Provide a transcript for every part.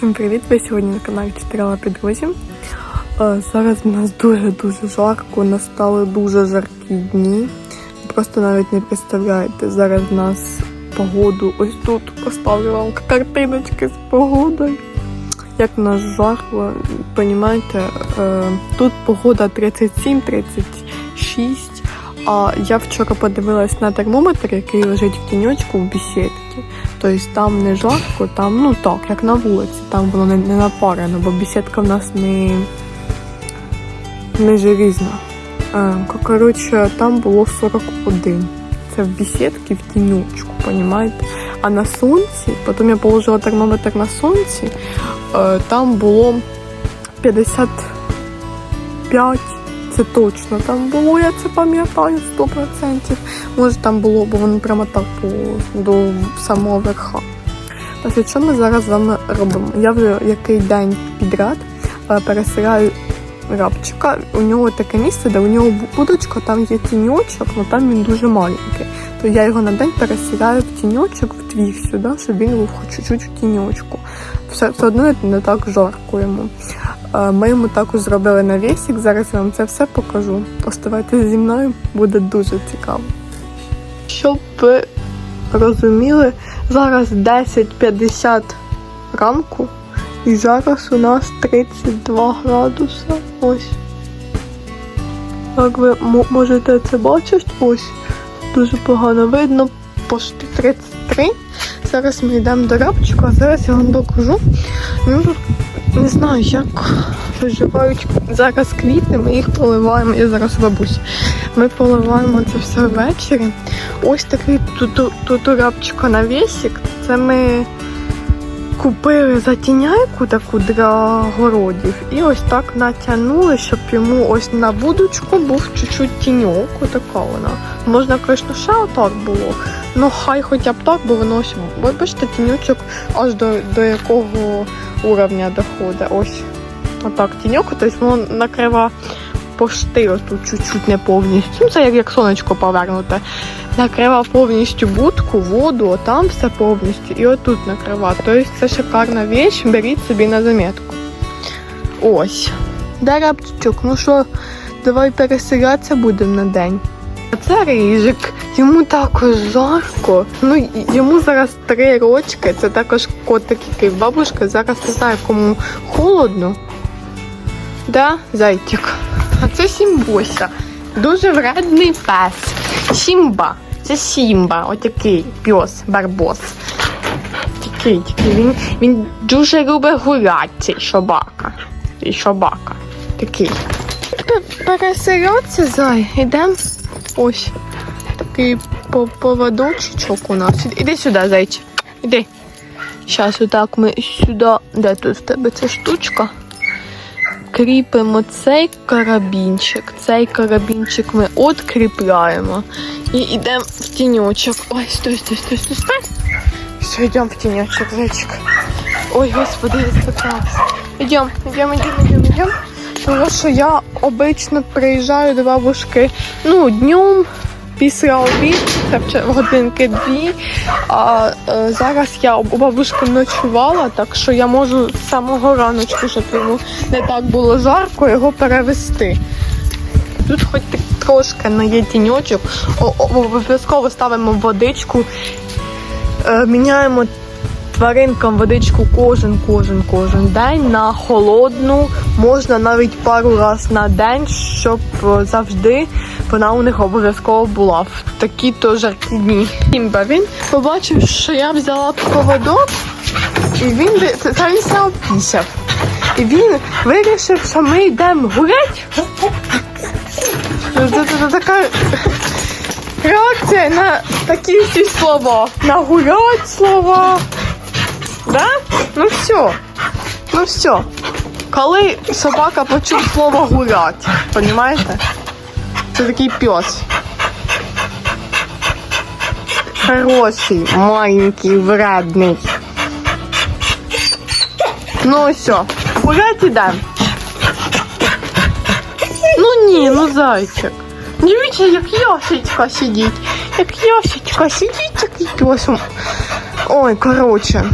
Всім привіт! Ви сьогодні на каналі Чотирила Підрозі. Е, Зараз в нас дуже-дуже жарко, настали дуже жаркі дні. Просто навіть не представляєте, зараз в нас погоду ось тут поставлю вам картиночки з погодою. Як в нас жарко, понімаєте, е, тут погода 37-36. А я вчора подивилась на термометр, який лежить в тіньочку в бесідці. Тобто там не жарко, там ну так, як на вулиці, там воно не, не напарено, бо бесідка в нас не, не желізна. Коротше, там було 41. Це в бесідці в тіньочку, понімаєте? А на сонці, потім я положила термометр на сонці, е, там було 55 це точно там було, я це пам'ятаю 100%. Може там було, бо воно прямо так до самого верха. Значить, що ми зараз з вами робимо? Я вже який день підряд е, пересираю рабчика. У нього таке місце, де у нього будочка, там є тіньочок, але там він дуже маленький. То я його на день пересираю в тіньочок, в твір сюди, щоб він був хоч чуть-чуть в тіньочку. Все, все одно не так жарко йому. Е, Ми йому також зробили навісик. Зараз я вам це все покажу. Оставайтеся зі мною, буде дуже цікаво. Щоб ви розуміли, зараз 10.50 ранку, і зараз у нас 32 градуси. Ось. Як ви мо- можете це бачити, ось дуже погано видно, почти 33. Зараз ми йдемо до рабчика, зараз я вам покажу. Ну, не знаю, як виживають зараз квіти, ми їх поливаємо. Я зараз в бабусі. Ми поливаємо це все ввечері. Ось такий тут, тут у на навісик. Це ми купили затіняйку таку для городів. І ось так натягнули, щоб йому ось на будочку був чуть-чуть тіньок. Отака вона. Можна, звісно, ще отак було. Ну хай хоча б так, бо воно ось, бачите, тіньочок аж до, до якого уровня доходить. Ось отак тіньок, тобто воно накрива пошти отут чуть-чуть не повністю. Ну, це як, як сонечко повернуте. Накрива повністю будку, воду, отам все повністю. І отут накрива. Тобто це шикарна віч, беріть собі на замітку. Ось. Де рабчик? Ну що, давай переселятися будемо на день. А це рижик. Йому також жарко. Ну, йому зараз три рочки. Це також котик, який в бабушки. Зараз не знаю, кому холодно. Да, зайчик. А це Сімбося. Дуже вредний пес. Сімба. Це Сімба. Отакий пес, барбос. Такий, такий. Він, він дуже любить гуляти, цей собака. Цей собака. Такий. Переселяться, зай. Ідем. Ось. Такий по- поводочок у нас. Іди сюди, зайчик. Іди. Зараз отак ми сюди. Де тут в тебе ця штучка? Кріпимо цей карабінчик. Цей карабінчик ми откріпляємо. І йдемо в тіньочок. Ой, стой, стой, стой, стой, стой. Все, йдемо в тіньочок, зайчик. Ой, господи, я спитався. Йдемо, йдемо, йдемо, йдемо, йдемо. Тому що я обично приїжджаю до бабушки ну, днем після обід, це вже годинки дві. А е, зараз я у бабушки ночувала, так що я можу з самого раночку, щоб йому не так було жарко, його перевести. Тут хоч трошки на є тіньочок, обов'язково ставимо водичку, е, міняємо тваринкам водичку кожен, кожен, кожен день на холодну, можна навіть пару раз на день, щоб е, завжди вона у них обов'язково була в такі то жаркі дні. Імба він побачив, що я взяла поводок, і він він сам пісяв. І він вирішив, що ми йдемо це, це така реакція на такі всі слова. На гулять слова. Да? Ну все. Ну все. Коли собака почув слово гулять, розумієте? Це такий пес. Хороший, маленький, вредний. Ну все, гулять ідемо. Ну ні, ну зайчик. Дивіться, як Ясечка сидить. Як Ясечка сидить, такий пес. Ой, коротше.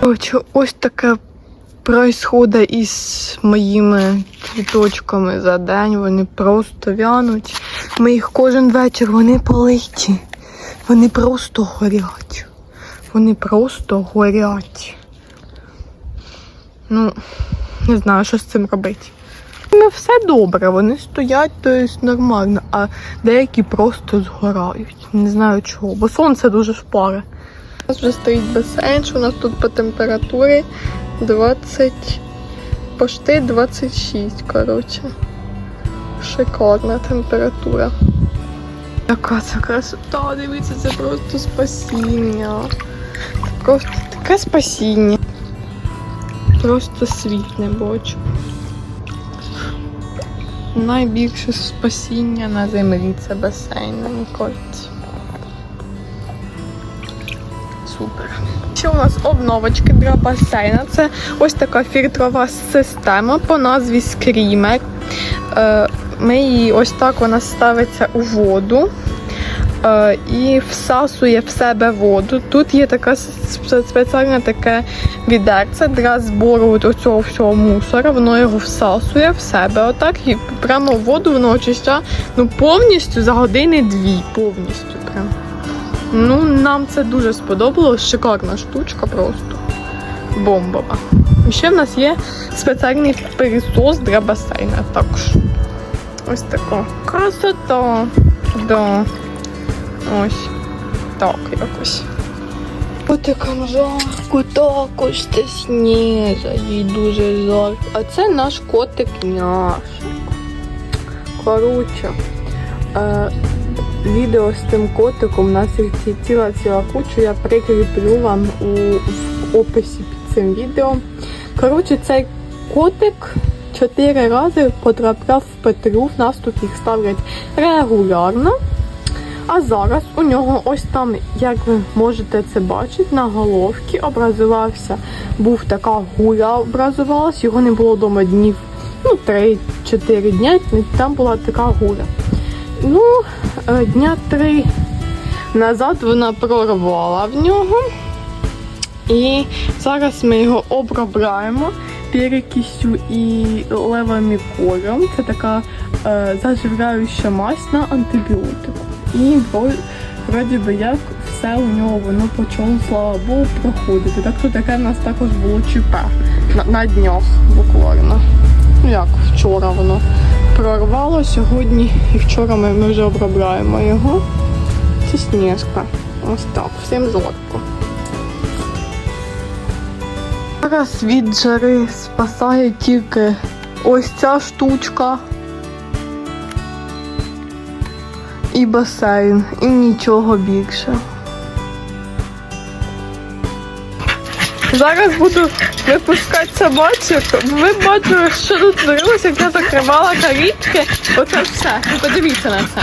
Коротше, ось таке происходить із моїми цвіточками за день. Вони просто вянуть. Ми їх кожен вечір, вони политі. Вони просто горять. Вони просто горять. Ну, не знаю, що з цим робити. Ну, все добре, вони стоять, то є нормально, а деякі просто згорають. Не знаю чого, бо сонце дуже шпаре. У нас вже стоїть басейн, що у нас тут по температурі 20, почти 26, коротше. Шикарна температура. Яка це красота, дивіться, це просто спасіння. Це просто таке спасіння. Просто світ не бачу. Найбільше спасіння на землі це басейн, мені кажеться. Супер. Ще у нас обновочки для басейна. Це ось така фільтрова система по назві Скрімер. Ми її ось так вона ставиться у воду е, і всасує в себе воду. Тут є така спеціальне таке відерце для збору цього всього мусора. Воно його всасує в себе отак і прямо воду воно очищає ну, повністю за години дві. Повністю прям. Ну, нам це дуже сподобалось. Шикарна штучка просто. Бомбова. І ще в нас є спеціальний пилісос для басейна також. Ось така красота. Да. Ось. Так якось. Котикам жарко, також це сніжа, їй дуже жарко. А це наш котик няшик. Коротше, е, відео з тим котиком, у нас їх ціла ціла куча, я прикріплю вам у, в описі під цим відео. Коротше, цей котик чотири рази потрапляв в Петру, в нас тут їх ставлять регулярно. А зараз у нього ось там, як ви можете це бачити, на головці образувався, був така гуля образувалась, його не було вдома днів, ну, 3-4 дня, там була така гуля. Ну, е, дня три назад вона прорвала в нього. І зараз ми його обробляємо перекисю і левоміколем. Це така е, заживляюча мазь на антибіотику. І вроді би як все у нього воно почало, слава Богу, проходити. Так що таке в нас також було ЧП на, на днях буквально. Ну як вчора воно прорвало сьогодні і вчора ми, ми вже обробляємо його. Це сніжка. Ось так, всім зорко. Зараз від жари спасає тільки ось ця штучка. І басейн, і нічого більше. Зараз буду випускати собачок. Ви бачили, що тут творилося, як я закривала калітки. Оце все. Ви подивіться на це.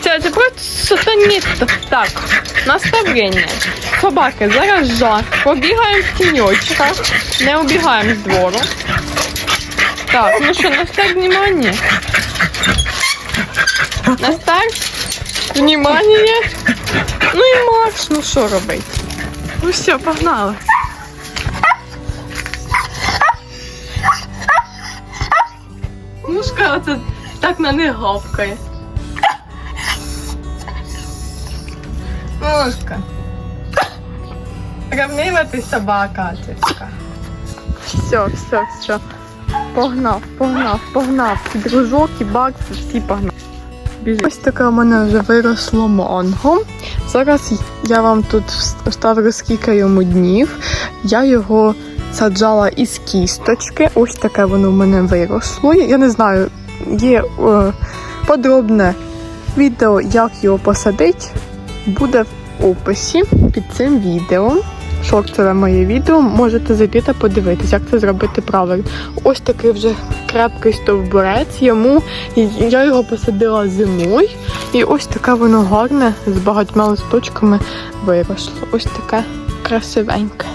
Це, це просто сатаністо. Так, наставлення. Собаки, зараз жар. Побігаємо в тіньочка. Не убігаємо з двору. Так, ну що, на старт внимание. Старт. Внимание. Ну і марш, ну що робити? Ну все, погнали. Мушка оце так на них гавкає. Мушка. Рівнива ти собака, цицька. Все, все, все. Погнав, погнав, погнав. Дружок, і бакси, всі погнав. Біжи. Ось таке у мене вже виросло манго. Зараз я вам тут вставлю скільки йому днів. Я його саджала із кісточки. Ось таке воно в мене виросло. Я не знаю, є е, подробне відео, як його посадити, буде в описі під цим відео. Шорцеве моє відео, можете зайти та подивитись, як це зробити правильно. Ось такий вже крепкий стовбурець. Йому я його посадила зимою, і ось таке воно гарне з багатьма листочками виросло. Ось таке красивеньке.